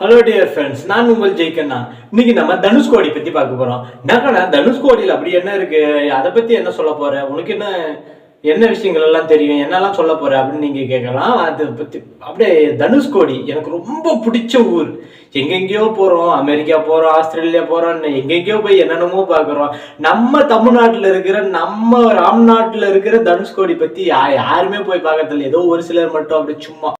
Hello dear friends நான் உங்கள் ஜெய்கண்ணா. இன்னைக்கு நம்ம தனுஷ்கோடி பத்தி பார்க்க போறோம். என்னக்கண்ணா தனுஷ்கோடியில் அப்படி என்ன இருக்கு? அதை பத்தி என்ன சொல்ல போற? உனக்கு என்ன என்ன விஷயங்கள் எல்லாம் தெரியும்? என்னெல்லாம் சொல்ல போற அப்படின்னு நீங்க கேட்கலாம். அதை பத்தி அப்படியே தனுஷ்கோடி எனக்கு ரொம்ப பிடிச்ச ஊர். எங்கெங்கேயோ போறோம். அமெரிக்கா போறோம் ஆஸ்திரேலியா போறோம் எங்கெங்கேயோ போய் என்னென்னமோ பார்க்குறோம். நம்ம தமிழ்நாட்டுல இருக்கிற நம்ம ராம்நாட்டுல இருக்கிற தனுஷ்கோடி பத்தி யாருமே போய் பார்க்கறதில்ல. ஏதோ ஒரு சிலர் மட்டும் அப்படி சும்மா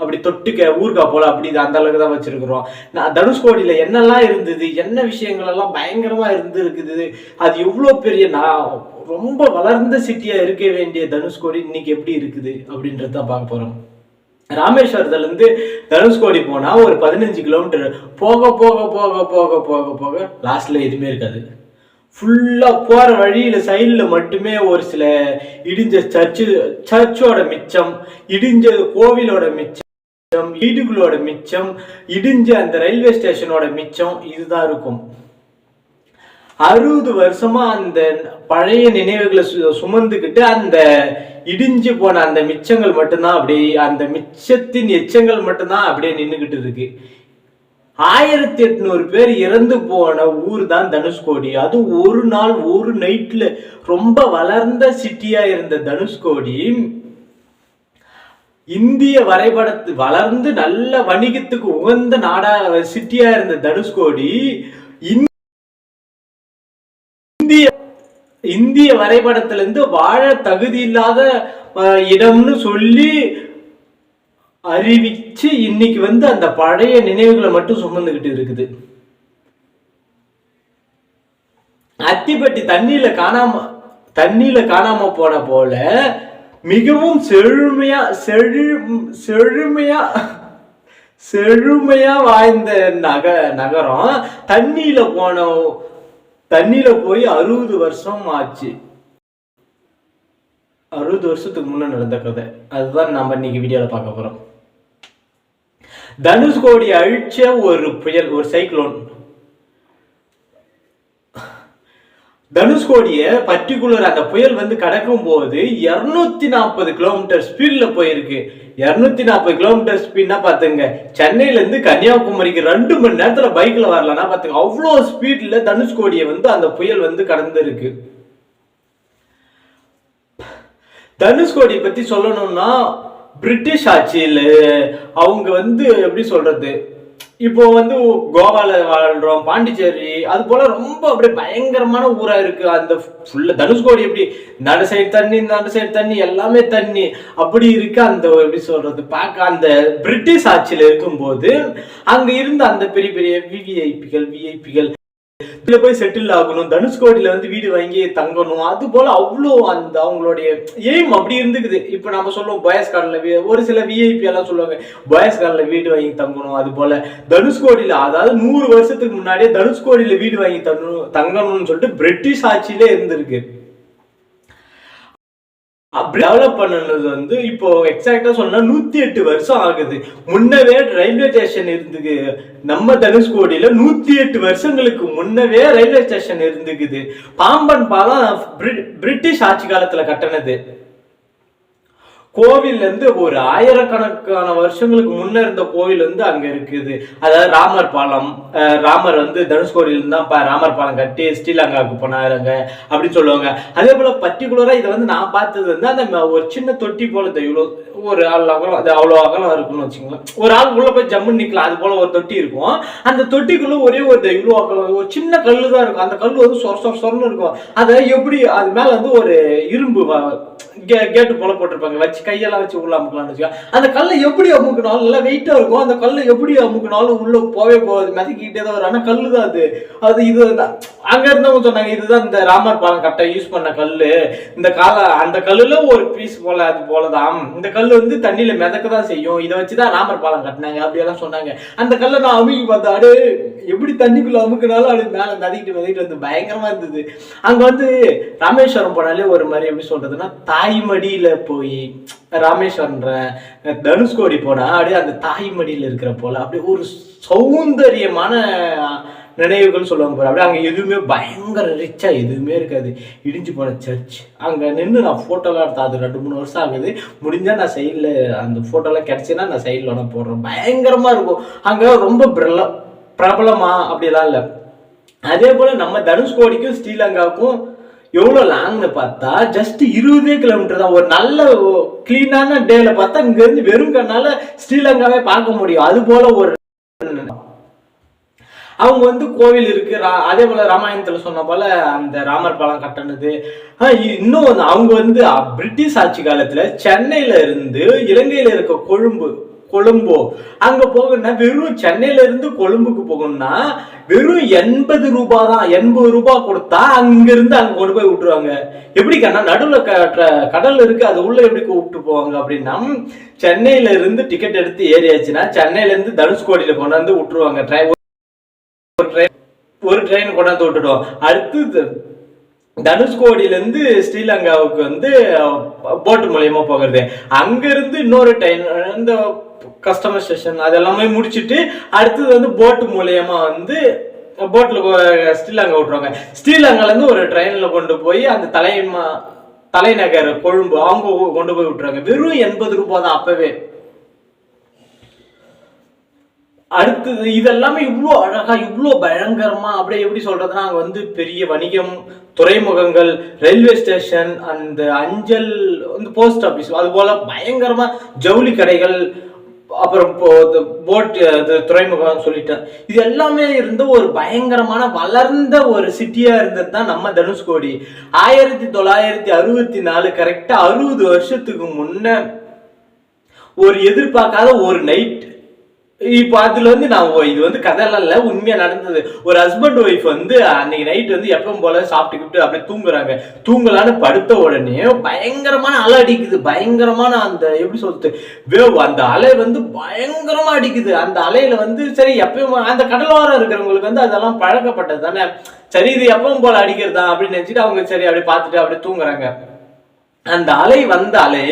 அப்படி தொட்டுக்க ஊர்கா போல அப்படி இது அந்த அளவுக்கு தான் வச்சிருக்கிறோம். நான் தனுஷ்கோடியில என்னெல்லாம் இருந்தது? என்ன விஷயங்கள் எல்லாம் பயங்கரமா இருந்து இருக்குது அது எவ்வளோ பெரிய நான் ரொம்ப வளர்ந்த சிட்டியா இருக்க வேண்டிய தனுஷ்கோடி இன்னைக்கு எப்படி இருக்குது? அப்படின்றத பார்க்க போறோம். ராமேஸ்வரத்துல இருந்து தனுஷ்கோடி போனா ஒரு பதினஞ்சு கிலோமீட்டர் போக போக போக போக போக போக லாஸ்ட்ல எதுவுமே இருக்காது. ஃபுல்லா போற வழியில சைடுல மட்டுமே ஒரு சில இடிஞ்ச சர்ச்சு சர்ச்சோட மிச்சம் இடிஞ்ச கோவிலோட மிச்சம். மிச்சம் வீடுகளோட மிச்சம் இடிஞ்ச அந்த ரயில்வே ஸ்டேஷனோட மிச்சம் இதுதான் இருக்கும். அறுபது வருஷமா அந்த பழைய நினைவுகளை சு- சுமந்துக்கிட்டு அந்த இடிஞ்சு போன அந்த மிச்சங்கள் மட்டும்தான் அப்படியே அந்த மிச்சத்தின் எச்சங்கள் மட்டும்தான் அப்படியே நின்றுகிட்டு இருக்கு. ஆயிரத்தி எட்நூறு பேர் இறந்து போன ஊர் தான் தனுஷ்கோடி அது ஒரு நாள் ஒரு நைட்ல ரொம்ப வளர்ந்த சிட்டியா இருந்த தனுஷ்கோடி இந்திய வரைபடத்து வளர்ந்து நல்ல வணிகத்துக்கு உகந்த நாடா சிட்டியா இருந்த தனுஷ்கோடி இந்- இந்திய இந்திய வரைபடத்துல இருந்து வாழ தகுதி இல்லாத இடம்னு சொல்லி அறிவிச்சு இன்னைக்கு வந்து அந்த பழைய நினைவுகளை மட்டும் சுமந்துகிட்டு இருக்குது. அத்திப்பட்டி தண்ணியில காணாம தண்ணியில காணாம போன போல மிகவும் செழுமையா செழு செழுமையா செழுமையா வாய்ந்த நக நகரம். தண்ணியில போன தண்ணியில போய் அறுபது வருஷம் ஆச்சு. அறுபது வருஷத்துக்கு முன்ன நடந்த கதை. அதுதான் நம்ம இன்னைக்கு வீடியோல பார்க்க போறோம். தனுஷ்கோடி அழிச்ச ஒரு புயல் ஒரு சைக்ளோன் தனுஷ்கோடிய பர்டிகுலர் அந்த புயல் வந்து கடக்கும் போது இருநூத்தி நாற்பது கிலோமீட்டர் ஸ்பீட்ல போயிருக்கு. இருநூத்தி நாற்பது கிலோமீட்டர் ஸ்பீட்னா பாத்துங்க சென்னையில இருந்து கன்னியாகுமரிக்கு ரெண்டு மணி நேரத்துல பைக்ல வரலன்னா பாத்துங்க அவ்வளோ ஸ்பீட்ல தனுஷ்கோடியை வந்து அந்த புயல் வந்து கடந்து தனுஷ்கோடியை பத்தி சொல்லணும்னா பிரிட்டிஷ் ஆட்சியில் அவங்க வந்து எப்படி சொல்றது இப்போ வந்து கோவால வாழ்றோம் பாண்டிச்சேரி அது போல ரொம்ப அப்படியே பயங்கரமான ஊரா இருக்கு. அந்த ஃபுல்லா தனுஷ்கோடி எப்படி நடு சைடு தண்ணி இந்த அந்த சைடு தண்ணி எல்லாமே தண்ணி. அப்படி இருக்கு அந்த எப்படி சொல்றது பார்க்க அந்த பிரிட்டிஷ் ஆட்சியில இருக்கும்போது அங்க இருந்த அந்த பெரிய பெரிய விவிஐபிகள் விஐபிகள் இதுல போய் செட்டில் ஆகணும். தனுஷ்கோடியில வந்து வீடு வாங்கி தங்கணும். அது போல அவ்வளோ அந்த அவங்களுடைய எய்ம் அப்படி இருந்துக்குது. இப்போ நம்ம சொல்லுவோம் பயஸ் கார்டில் ஒரு சில விஐபி எல்லாம் சொல்லுவாங்க பயஸ் கார்டில் வீடு வாங்கி தங்கணும். அது போல தனுஷ்கோடியில அதாவது நூறு வருஷத்துக்கு முன்னாடியே தனுஷ்கோடியில வீடு வாங்கி தங்கணும் தங்கணும்னு சொல்லிட்டு பிரிட்டிஷ் ஆட்சியிலே இருந்திருக்கு. டெவலப் பண்ணது வந்து இப்போ எக்ஸாக்டா சொன்னா நூத்தி எட்டு வருஷம் ஆகுது. முன்னவே ரயில்வே ஸ்டேஷன் இருந்துக்கு நம்ம தனுஷ்கோடியில நூத்தி எட்டு வருஷங்களுக்கு முன்னவே ரயில்வே ஸ்டேஷன் இருந்துக்குது. பாம்பன் பாலம் பிரிட்டிஷ் ஆட்சி காலத்துல கட்டினது. கோவில் இருந்து ஒரு ஆயிரக்கணக்கான வருஷங்களுக்கு முன்ன இருந்த கோவில் வந்து அங்க இருக்குது. அதாவது ராமர் பாலம் அஹ் ராமர் வந்து தனுஷ்கோடியில தான் ராமர் பாலம் கட்டி ஸ்ரீலங்காவுக்கு போனாருங்க அப்படின்னு சொல்லுவாங்க. அதே போல பர்டிகுலரா இதை வந்து நான் பார்த்தது வந்து அந்த ஒரு சின்ன தொட்டி போல இந்த இவ்வளோ ஒரு ஆள் அகலம் அது அவ்வளோ அகலம் இருக்கும்னு வச்சுக்கோங்களேன். ஒரு ஆள் உள்ள போய் ஜம்முன்னு நிக்கலாம் அது போல ஒரு தொட்டி இருக்கும். அந்த தொட்டிக்குள்ள ஒரே ஒரு இந்த இவ்வளோ அகலம் ஒரு சின்ன கல்லு தான் இருக்கும். அந்த கல் வந்து சொர சொர சொரன்னு இருக்கும். அதை எப்படி அது மேல வந்து ஒரு இரும்பு கே- கேட்டு போல போட்டிருப்பாங்க வச்சு கையெல்லாம் வச்சு உள்ள அமுக்கலாம்னு வச்சுக்கோங்க அந்த கல்லை எப்படி அமுக்கினாலும் நல்லா வெயிட்டா இருக்கும். அந்த கல்லை எப்படி அமுக்கினாலும் உள்ள போவே போகாது. மிதக்கிட்டே தான் வரும். ஆனா கல்லு தான் அது. அது இது அங்க இருந்தவங்க சொன்னாங்க இதுதான் இந்த ராமர் பாலம் கட்ட. யூஸ் பண்ண கல்லு. இந்த கால அந்த கல்லுல ஒரு பீஸ் போல அது போலதான் இந்த கல்லு வந்து தண்ணியில மிதக்க தான் செய்யும். இதை வச்சுதான் ராமர் பாலம் கட்டினாங்க. அப்படியெல்லாம் சொன்னாங்க. அந்த கல்லை நான் அமுக்கி பார்த்தேன். அடு எப்படி தண்ணிக்குள்ள அமுக்கினாலும் அப்படி மேல மிதக்கிட்டு மிதக்கிட்டு வந்து பயங்கரமா இருந்தது. அங்க வந்து ராமேஸ்வரம் போனாலே ஒரு மாதிரி எப்படி சொல்றதுன்னா தாய்மடியில போய் ராமேஸ்வரன்ற தனுஷ்கோடி போனா அப்படியே அந்த தாய்மடியில இருக்கிற போல அப்படியே ஒரு சௌந்தரியமான நினைவுகள் சொல்லுவாங்க பாரு. அப்படியே அங்கே எதுவுமே பயங்கர ரிச்சா எதுவுமே இருக்காது. இடிஞ்சு போன சர்ச் அங்கே நின்று நான் ஃபோட்டோலாம் எடுத்தேன். அது ரெண்டு மூணு வருஷம் ஆகுது. முடிஞ்சால் நான் சைடில் அந்த ஃபோட்டோலாம் கிடச்சின்னா நான் சைடில் வேணால் போடுறேன். பயங்கரமாக இருக்கும். அங்கே ரொம்ப பிரல பிரபலமா அப்படிலாம் இல்லை. அதே போல் நம்ம தனுஷ்கோடிக்கும் ஸ்ரீலங்காவுக்கும் எவ்வளோ லாங்னு பார்த்தா ஜஸ்ட் இருபதே கிலோமீட்டர் தான். ஒரு நல்ல கிளீனான டேல பார்த்தா இங்கேருந்து வெறும் கண்ணால ஸ்ரீலங்காவே பார்க்க முடியும். அது போல ஒரு அவங்க வந்து கோவில் இருக்கு. ரா- அதே போல ராமாயணத்துல சொன்ன போல அந்த ராமர் பாலம் கட்டினது. ஆஹ் இன்னும் வந்து அவங்க வந்து பிரிட்டிஷ் ஆட்சி காலத்துல சென்னையில இருந்து இலங்கையில இருக்க கொழும்பு கொழும்போ. அங்க போகணும்னா வெறும் சென்னையில இருந்து கொழும்புக்கு போகணும்னா வெறும் எண்பது ரூபாய் தான் எண்பது ரூபாய் கொடுத்தா அங்க இருந்து அங்க கொண்டு போய் விட்டுருவாங்க. எப்படி கண்ணா நடுவில் க- கடல் இருக்கு அது உள்ள எப்படி கூப்பிட்டு போவாங்க அப்படின்னா சென்னையில இருந்து டிக்கெட் எடுத்து ஏறியாச்சுன்னா சென்னையில இருந்து தனுஷ்கோடியில கொண்டாந்து விட்டுருவாங்க. ட்ரை- ஒரு ட்ரெயின் ஒரு ட்ரெயின் கொண்டாந்து விட்டுடுவோம் அடுத்து தனுஷ்கோடியிலேருந்து ஸ்ரீலங்காவுக்கு வந்து போட்டு மூலியமா போகிறது. அங்கேருந்து இன்னொரு ட்ரெயின் இந்த கஸ்டமர் ஸ்டேஷன் அதெல்லாமே முடிச்சுட்டு அடுத்தது வந்து போட்டு மூலியமா வந்து போட்டில் ஸ்ரீலங்கா விட்டுருவாங்க. ஸ்ரீலங்காலேருந்து ஒரு ட்ரெயினில் கொண்டு போய் அந்த தலைமா தலைநகர் கொழும்பு அவங்க கொண்டு போய் விட்டுறாங்க வெறும் எண்பது ரூபாய் தான் அப்பவே. அடுத்தது இதெல்லாமே இவ்வளோ அழகாக இவ்வளோ பயங்கரமா அப்படியே எப்படி சொல்றதுன்னா அங்கே வந்து பெரிய வணிகம் துறைமுகங்கள் ரயில்வே ஸ்டேஷன் அந்த அஞ்சல் வந்து போஸ்ட் ஆஃபீஸ் அது போல பயங்கரமா ஜவுளி கடைகள் அப்புறம் போட் துறைமுகம் சொல்லிட்டேன் இது எல்லாமே இருந்த ஒரு பயங்கரமான வளர்ந்த ஒரு சிட்டியா இருந்தது தான் நம்ம தனுஷ்கோடி ஆயிரத்தி தொள்ளாயிரத்தி அறுபத்தி நாலு கரெக்டா அறுபது வருஷத்துக்கு முன்ன ஒரு எதிர்பார்க்காத ஒரு நைட் இப்போ அதுல வந்து நான் இது வந்து கதையெல்லாம் இல்ல. உண்மையா நடந்தது. ஒரு ஹஸ்பண்ட் ஒய்ஃப் வந்து அன்னைக்கு நைட் வந்து எப்பவும் போல சாப்பிட்டுக்கிட்டு அப்படியே தூங்குறாங்க. தூங்கலான்னு படுத்த உடனே பயங்கரமான அலை அடிக்குது. பயங்கரமான அந்த எப்படி சொல்றது வேவ். அந்த அலை வந்து பயங்கரமா அடிக்குது. அந்த அலையில வந்து சரி எப்பயும் அந்த கடலோரம் இருக்கிறவங்களுக்கு வந்து அதெல்லாம் பழக்கப்பட்டது தானே. சரி இது எப்பவும் போல அடிக்கிறதா அப்படின்னு நினைச்சிட்டு அவங்க சரி அப்படியே பார்த்துட்டு அப்படியே தூங்குறாங்க. அந்த அலை வந்த அலை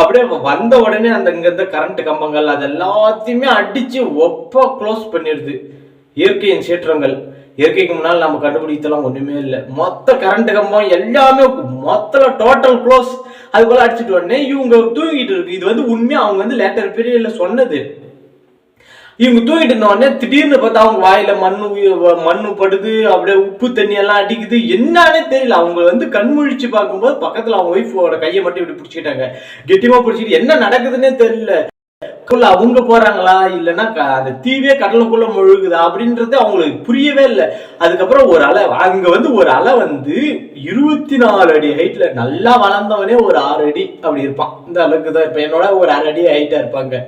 அப்படியே வந்த உடனே அந்த இங்க இருந்த கரண்ட் கம்பங்கள் அது எல்லாத்தையுமே அடிச்சு ஒப்ப க்ளோஸ் பண்ணிடுது இயற்கையின் சீற்றங்கள். இயற்கைக்கு முன்னால் நம்ம கண்டுபிடித்தலாம் ஒண்ணுமே இல்லை. மொத்த கரண்ட் கம்பம் எல்லாமே மொத்த டோட்டல் க்ளோஸ் அது போல் அடிச்சிட்டு உடனே இவங்க தூங்கிட்டு இருக்கு. இது வந்து உண்மையா? அவங்க வந்து லேட்டர் பீரியட்ல சொன்னது. இவங்க தூங்கிட்டு திடீர்னு பார்த்தா அவங்க வாயில மண்ணு மண்ணு படுது அப்படியே உப்பு தண்ணி எல்லாம் அடிக்குது. என்னன்னே தெரியல. அவங்க வந்து கண்முழிச்சு பார்க்கும்போது பக்கத்துல அவங்க ஒய்ஃபோட கையை மட்டும் இப்படி பிடிச்சிக்கிட்டாங்க. கெட்டியமா பிடிச்சிட்டு என்ன நடக்குதுன்னே தெரியல. கடலுக்குள்ள அவங்க போறாங்களா? இல்லைன்னா க- அந்த தீவே கடலுக்குள்ள முழுகுதா? அப்படின்றது அவங்களுக்கு புரியவே இல்லை. அதுக்கப்புறம் ஒரு அலை அங்க வந்து ஒரு அலை வந்து இருபத்தி நாலு அடி ஹைட்ல நல்லா வளர்ந்தவனே ஒரு ஆறு அடி அப்படி இருப்பான். இந்த அளவுக்கு தான் இருப்பான் என்னோட ஒரு அரை அடி ஹைட்டா இருப்பாங்க.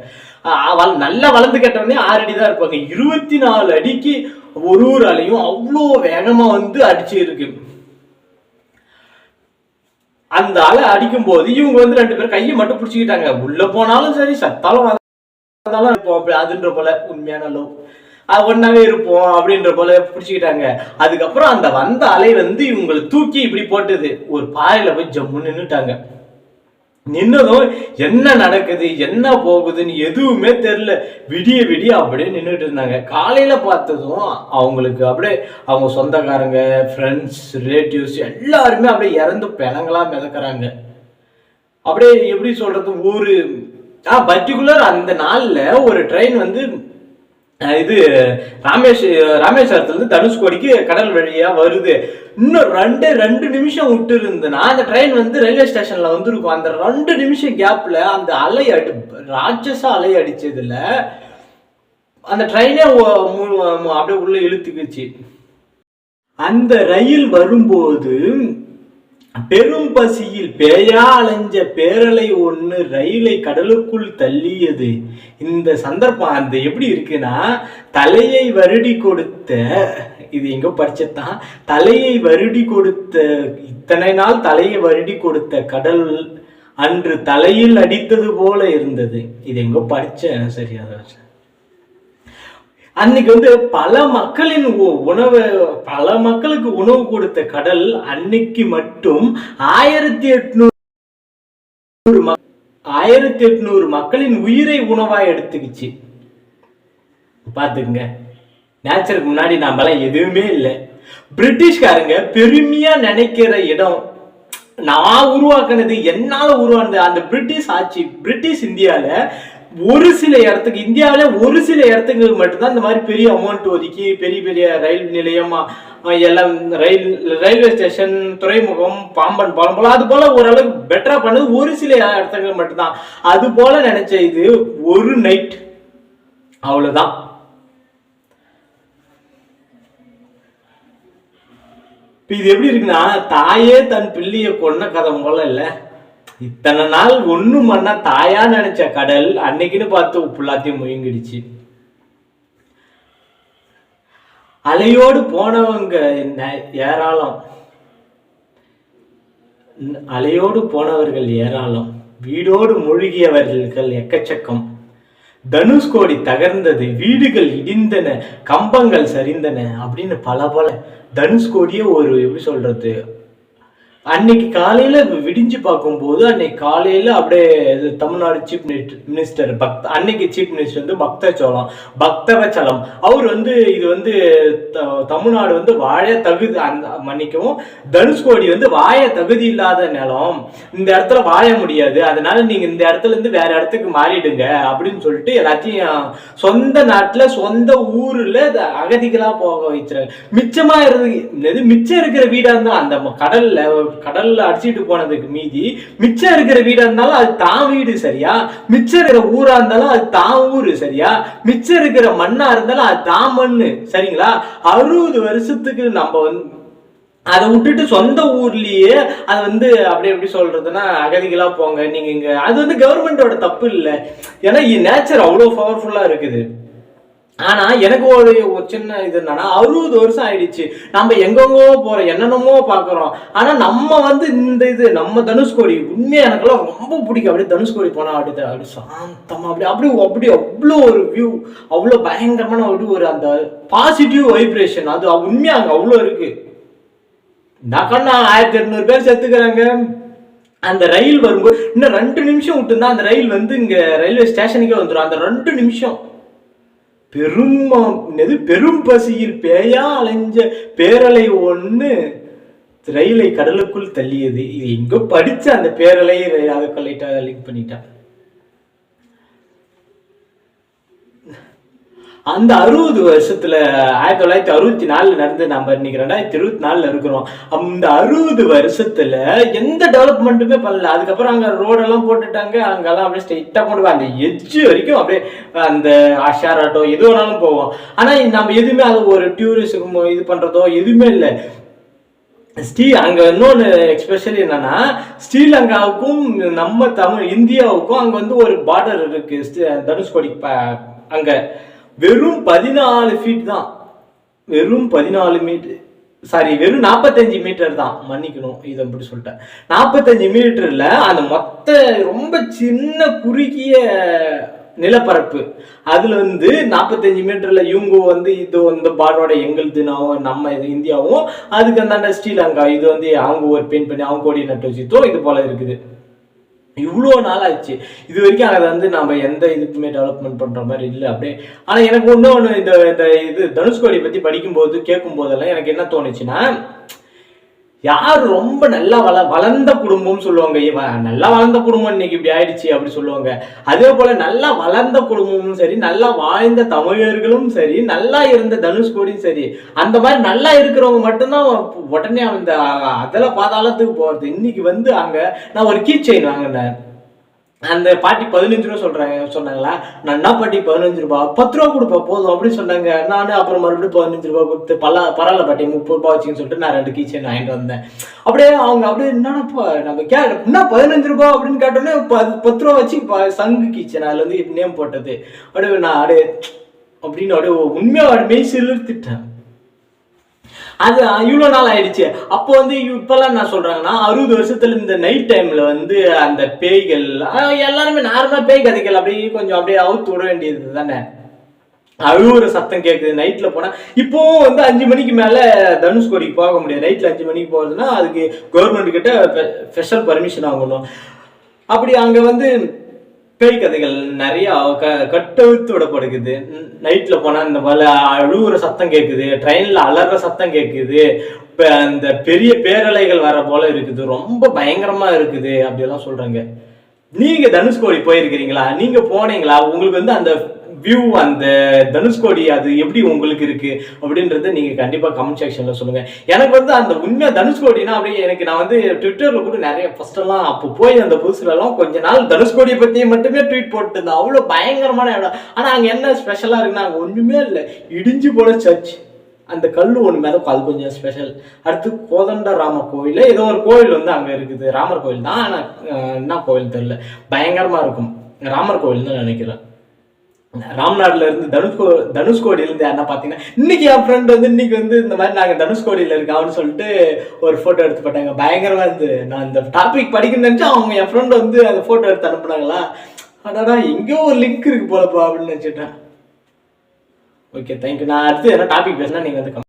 நல்லா வளர்ந்து கட்டவனே ஆறு அடி தான் இருப்பாங்க. இருபத்தி நாலு அடிக்கு ஒரு ஒரு அலையும் அவ்வளோ வேகமாக வந்து அடிச்சு இருக்கு. அந்த அலை அடிக்கும் போது இவங்க வந்து ரெண்டு பேரும் கையை மட்டும் பிடிச்சிக்கிட்டாங்க. உள்ள போனாலும் சரி சத்தாலும் வந்தாலும் இருப்போம். அதுன்ற போல உண்மையான லவ் ஒன்னாவே இருப்போம் அப்படின்ற போல பிடிச்சிக்கிட்டாங்க. அதுக்கப்புறம் அந்த வந்த அலை வந்து இவங்களை தூக்கி இப்படி போட்டுது. ஒரு பாறையில போய் ஜம்முன்னு நின்றுட்டாங்க நின்னதும் என்ன நடக்குது என்ன போகுதுன்னு எதுவுமே தெரியல. விடிய விடிய அப்படியே நின்றுட்டு இருந்தாங்க. காலையில் பார்த்ததும் அவங்களுக்கு அப்படியே அவங்க சொந்தக்காரங்க ஃப்ரெண்ட்ஸ் ரிலேட்டிவ்ஸ் எல்லாருமே அப்படியே இறந்து பிணங்களாக மிதக்குறாங்க. அப்படியே எப்படி சொல்கிறது ஒரு ஆ பர்டிகுலர் அந்த நாளில் ஒரு ட்ரெயின் வந்து இது ராமேஷ் ராமேஸ்வரத்துல இருந்து தனுஷ்கோடிக்கு கடல் வழியா வருது. இன்னும் ரெண்டு ரெண்டு நிமிஷம் விட்டு இருந்ததுன்னா அந்த ட்ரெயின் வந்து ரயில்வே ஸ்டேஷன்ல வந்துருக்கும். அந்த ரெண்டு நிமிஷம் கேப்ல அந்த அலை அடி ராட்சச அலை அடிச்சதுல அந்த ட்ரெயினே அப்படியே உள்ள இழுத்துக்குச்சு. அந்த ரயில் வரும்போது பெரும் பசியில் பேயா அலைஞ்ச பேரலை ஒண்ணு ரயிலை கடலுக்குள் தள்ளியது. இந்த சந்தர்ப்பம் அந்த எப்படி இருக்குன்னா தலையை வருடி கொடுத்த இது எங்க படிச்சதான் தலையை வருடி கொடுத்த இத்தனை நாள் தலையை வருடி கொடுத்த கடல் அன்று தலையில் அடித்தது போல இருந்தது. இது எங்கோ படிச்ச சரியா வச்சு அன்னைக்கு வந்து பல மக்களின் உணவு பல மக்களுக்கு உணவு கொடுத்த கடல் அன்னைக்கு மட்டும் ஆயிரத்தி எட்நூறு ஆயிரத்தி எட்நூறு மக்களின் உயிரை உணவா எடுத்துக்கிச்சு. பாத்துங்க நேச்சருக்கு முன்னாடி நாமெல்லாம் எதுவுமே இல்லை. பிரிட்டிஷ்காரங்க பெருமையா நினைக்கிற இடம் நான் உருவாக்குனது என்னால உருவானது அந்த பிரிட்டிஷ் ஆட்சி பிரிட்டிஷ் இந்தியால ஒரு சில இடத்துக்கு இந்தியாவில ஒரு சில இடத்துக்கு மட்டும்தான் இந்த மாதிரி பெரிய அமௌண்ட் ஒதுக்கி பெரிய பெரிய ரயில் நிலையம் எல்லாம் ரயில் ரயில்வே ஸ்டேஷன் துறைமுகம் பாம்பன் பாலம் போல அது போல ஓரளவுக்கு பெட்டரா பண்ணது ஒரு சில இடத்துக்கு மட்டும்தான். அது போல நினைச்ச இது ஒரு நைட் அவ்வளவுதான். இப்போ இது எப்படி இருக்குன்னா தாயே தன் பிள்ளைய கொன்ன கதை போல இல்லை. இத்தனை நாள் ஒன்றும் பண்ணா தாயா நினைச்ச கடல் அன்னைக்குன்னு பார்த்து ஃபுல்லாத்தையும் முயங்கிடுச்சு. அலையோடு போனவங்க என்ன ஏராளம். அலையோடு போனவர்கள் ஏராளம். வீடோடு மூழ்கியவர்கள் எக்கச்சக்கம். தனுஷ்கோடி தகர்ந்தது வீடுகள் இடிந்தன கம்பங்கள் சரிந்தன அப்படின்னு பல பல. தனுஷ்கோடியே ஒரு எப்படி சொல்றது? அன்னைக்கு காலையில விடிஞ்சு பார்க்கும்போது அன்னைக்கு காலையில அப்படியே இது தமிழ்நாடு சீஃப் மினிஸ்டர் பக்த அன்னைக்கு சீஃப் மினிஸ்டர் வந்து பக்தச்சோளம் பக்தவச்சலம் அவர் வந்து இது வந்து த- தமிழ்நாடு வந்து வாழ தகுதி அந்த மன்னிக்கவும் தனுஷ்கோடி வந்து வாழ தகுதி இல்லாத நிலம். இந்த இடத்துல வாழ முடியாது. அதனால நீங்க இந்த இடத்துல இருந்து வேற இடத்துக்கு மாறிடுங்க அப்படின்னு சொல்லிட்டு எல்லாத்தையும் சொந்த நாட்டுல சொந்த ஊர்ல அகதிகளா போக வச்சுறாங்க மிச்சமா இருந்து மிச்சம் இருக்கிற வீடா இருந்தா அந்த கடல்ல கடல்ல அடிச்சிட்டு போனதுக்கு மீதி மிச்சம் இருக்கிற வீடா இருந்தாலும் அது தான் வீடு சரியா? மிச்சம் இருக்கிற ஊரா இருந்தாலும் அது தான் ஊரு சரியா? மிச்சம் இருக்கிற மண்ணா இருந்தாலும் அது தான் மண்ணு சரிங்களா? அறுபது வருஷத்துக்கு நம்ம வந்து அதை விட்டுட்டு சொந்த ஊர்லயே அது வந்து அப்படி எப்படி சொல்றதுன்னா அகதிகளா போங்க நீங்க இங்க அது வந்து கவர்மெண்டோட தப்பு இல்லை. ஏன்னா நேச்சர் அவ்வளோ பவர்ஃபுல்லா இருக்குது. ஆனா எனக்கு ஒரு ஒரு சின்ன இது என்னன்னா அறுபது வருஷம் ஆயிடுச்சு. நம்ம எங்கெங்கோ போறோம் என்னென்னமோ பாக்குறோம் ஆனா நம்ம வந்து இந்த இது நம்ம தனுஷ்கோடி உண்மையா எனக்கெல்லாம் ரொம்ப பிடிக்கும். அப்படியே தனுஷ்கோடி போனா அப்படி அப்படி சாந்தமா அப்படி அப்படி அப்படி அவ்வளோ ஒரு வியூ அவ்வளோ பயங்கரமான அப்படி ஒரு அந்த பாசிட்டிவ் வைப்ரேஷன் அது உண்மையா அங்க அவ்வளோ இருக்கு. நக்கண்ணா ஆயிரத்தி எட்நூறு பேர் செத்துக்கிறாங்க. அந்த ரயில் வரும்போது இன்னும் ரெண்டு நிமிஷம் விட்டுருந்தா அந்த ரயில் வந்து இங்க ரயில்வே ஸ்டேஷனுக்கே வந்துடும் அந்த ரெண்டு நிமிஷம். பெரும் என்னது? பெரும் பசியில் பேயா அலைஞ்ச பேரலை ஒன்று ரயிலை கடலுக்குள் தள்ளியது. இது எங்கே படித்த அந்த பேரலை அதை லைட்டா லிங்க் பண்ணிட்டான் அந்த அறுபது வருஷத்துல ஆயிரத்தி தொள்ளாயிரத்தி அறுபத்தி நாலுல நடந்து நம்ம இன்னைக்கு ரெண்டாயிரத்தி இருபத்தி நாலுல இருக்கிறோம். அந்த அறுபது வருஷத்துல எந்த டெவலப்மெண்ட்டுமே பண்ணல. அதுக்கப்புறம் அங்க ரோடெல்லாம் போட்டுட்டாங்க. அங்கெல்லாம் அப்படியே ஸ்ட்ரெயிட்டா கொண்டு போய் அந்த எஜ்ஜு வரைக்கும் அப்படியே அந்த ஆஷார் ஆட்டோ எது வேணாலும் போவோம். ஆனா நம்ம எதுவுமே அது ஒரு டூரிஸ்ட் இது பண்றதோ எதுவுமே இல்லை. ஸ்ரீ அங்கே இன்னொன்று எக்ஸ்பெஷலி என்னன்னா ஸ்ரீலங்காவுக்கும் நம்ம தமிழ் இந்தியாவுக்கும் அங்கே வந்து ஒரு பார்டர் இருக்கு. தனுஷ்கோடி ப- அங்கே. வெறும் பதினாலு ஃபீட் தான். வெறும் பதினாலு மீட்டர் சாரி வெறும் நாற்பத்தஞ்சு மீட்டர் தான். மன்னிக்கணும் இதை அப்படி சொல்லிட்டேன். நாற்பத்தஞ்சு மீட்டரில் அந்த மொத்த ரொம்ப சின்ன குறுகிய நிலப்பரப்பு. அதில் வந்து நாற்பத்தஞ்சு மீட்டரில் இவங்க வந்து இது வந்து பாடோட எங்களுது நான் நம்ம இது இந்தியாவும் அதுக்கு அந்தாண்ட ஸ்ரீலங்கா இது வந்து அவங்க ஒரு பெயிண்ட் பண்ணி அவங்க கோடி நட்டு வச்சுத்தோ இது போல இருக்குது. இவ்வளோ நாள் ஆச்சு இது வரைக்கும் அதை வந்து நம்ம எந்த இதுக்குமே டெவலப்மெண்ட் பண்ணுற மாதிரி இல்லை. அப்படியே ஆனால் எனக்கு இன்னொன்று இந்த இந்த இது தனுஷ்கோடி பற்றி படிக்கும்போது கேட்கும் போதெல்லாம் எனக்கு என்ன தோணுச்சுன்னா யார் ரொம்ப நல்லா வள வளர்ந்த குடும்பம்னு சொல்லுவாங்க இவன் நல்லா வளர்ந்த குடும்பம் இன்னைக்கு இப்படி ஆயிடுச்சு அப்படி சொல்லுவாங்க. அதே போல நல்லா வளர்ந்த குடும்பமும் சரி நல்லா வாழ்ந்த தமிழர்களும் சரி நல்லா இருந்த தனுஷ்கோடியும் சரி அந்த மாதிரி நல்லா இருக்கிறவங்க மட்டும்தான் உடனே அந்த அதில் பாதாளத்துக்கு போகிறது இன்னைக்கு வந்து அங்கே நான் ஒரு கீ செயின் வாங்கினேன். அந்த பாட்டி பதினஞ்சு ரூபா சொல்றாங்க சொன்னாங்களா? நான் என்ன பாட்டி பதினஞ்சு ரூபா? பத்து ரூபா கொடுப்பா போதும் அப்படின்னு சொன்னாங்க. நான் அப்புறம் மறுபடியும் பதினஞ்சு ரூபா கொடுத்து பல பரவாயில்ல பாட்டி முப்பது ரூபா வச்சுன்னு சொல்லிட்டு நான் ரெண்டு கீச்சன் வாங்கிட்டு வந்தேன். அப்படியே அவங்க அப்படியே என்னன்னா நம்ம கே என்ன பதினஞ்சு ரூபா அப்படின்னு கேட்டோன்னே பத்து பத்து ரூபா வச்சு சங்கு கீச்சன் அதுல வந்து நேம் போட்டது. அப்படியே நான் அப்படியே அப்படின்னு அப்படியே உண்மையா அப்படியே மெய் அது இவ்வளோ நாள் ஆயிடுச்சு. அப்போ வந்து இப்போல்லாம் நான் சொல்கிறாங்கன்னா அறுபது வருஷத்துல இந்த நைட் டைமில் வந்து அந்த பேய்கள் எல்லாருமே நார்மலாக பேய் கதைகள் அப்படியே கொஞ்சம் அப்படியே அவுத்து விட வேண்டியது தானே? அழுவுற சத்தம் கேட்குது நைட்டில் போனால் இப்போவும் வந்து அஞ்சு மணிக்கு மேலே தனுஷ்கோடிக்கு போக முடியாது. நைட்டில் அஞ்சு மணிக்கு போகிறதுனா அதுக்கு கவர்மெண்ட் கிட்ட ஸ்பெஷல் பர்மிஷன் வாங்கணும் அப்படி அங்கே வந்து பேய் கதைகள் நிறைய க கட்டவிழ்த்து விடப்படுக்குது நைட்டில் போனால் இந்த மாதிரி அழுகுற சத்தம் கேட்குது ட்ரெயினில் அலற சத்தம் கேட்குது இப்போ அந்த பெரிய பேரலைகள் வர போல இருக்குது ரொம்ப பயங்கரமாக இருக்குது அப்படிலாம் சொல்கிறாங்க நீங்கள் தனுஷ்கோடி போயிருக்கிறீங்களா? நீங்கள் போனீங்களா? உங்களுக்கு வந்து அந்த வியூ அந்த uh, தனுஷ்கோடி அது எப்படி உங்களுக்கு இருக்கு அப்படின்றத நீங்க கண்டிப்பா கமெண்ட் செக்ஷன்ல சொல்லுங்க. எனக்கு வந்து அந்த உண்மை தனுஷ்கோடினா அப்படியே எனக்கு நான் வந்து ட்விட்டர்ல கூட நிறைய ஃபர்ஸ்ட் எல்லாம் அப்போ போய் அந்த புதுசுல எல்லாம் கொஞ்ச நாள் தனுஷ்கோடியை பத்தி மட்டுமே ட்வீட் போட்டு இருந்தேன் அவ்வளவு பயங்கரமான இடம். ஆனா அங்க என்ன ஸ்பெஷலா இருக்குன்னா அங்க ஒண்ணுமே இல்லை. இடிஞ்சு போல சர்ச் அந்த கல் ஒன்று மிதக்கும் அது கொஞ்சம் ஸ்பெஷல் அடுத்து கோதண்ட ராமர் கோயில். ஏதோ ஒரு கோவில் வந்து அங்கே இருக்குது. ராமர் கோவில் தான். ஆனால் என்ன கோவில் தெரியல. பயங்கரமாக இருக்கும். ராமர் கோவில் தான் நினைக்கிறேன். ராம்நாட்ல இருந்து தனுஷ்கோ தனுஷ்கோடியில இருந்து என்ன பார்த்தீங்கன்னா இன்னைக்கு என் ஃப்ரெண்ட் வந்து இன்னைக்கு வந்து இந்த மாதிரி நாங்கள் தனுஷ்கோடியில் இருக்கோம்னு சொல்லிட்டு ஒரு ஃபோட்டோ எடுத்து போட்டாங்க. பயங்கரமா இருந்து நான் இந்த டாபிக் படிக்கணும்னு நினைச்சா அவங்க என் ஃப்ரெண்ட் வந்து அந்த ஃபோட்டோ எடுத்து அனுப்புனாங்களா? அடாடா எங்கேயோ ஒரு லிங்க் இருக்கு போலப்பா அப்படின்னு நினச்சிட்டேன். ஓகே தேங்க்யூ நான் அடுத்து என்ன டாபிக் பேசினா நீங்கள் வந்து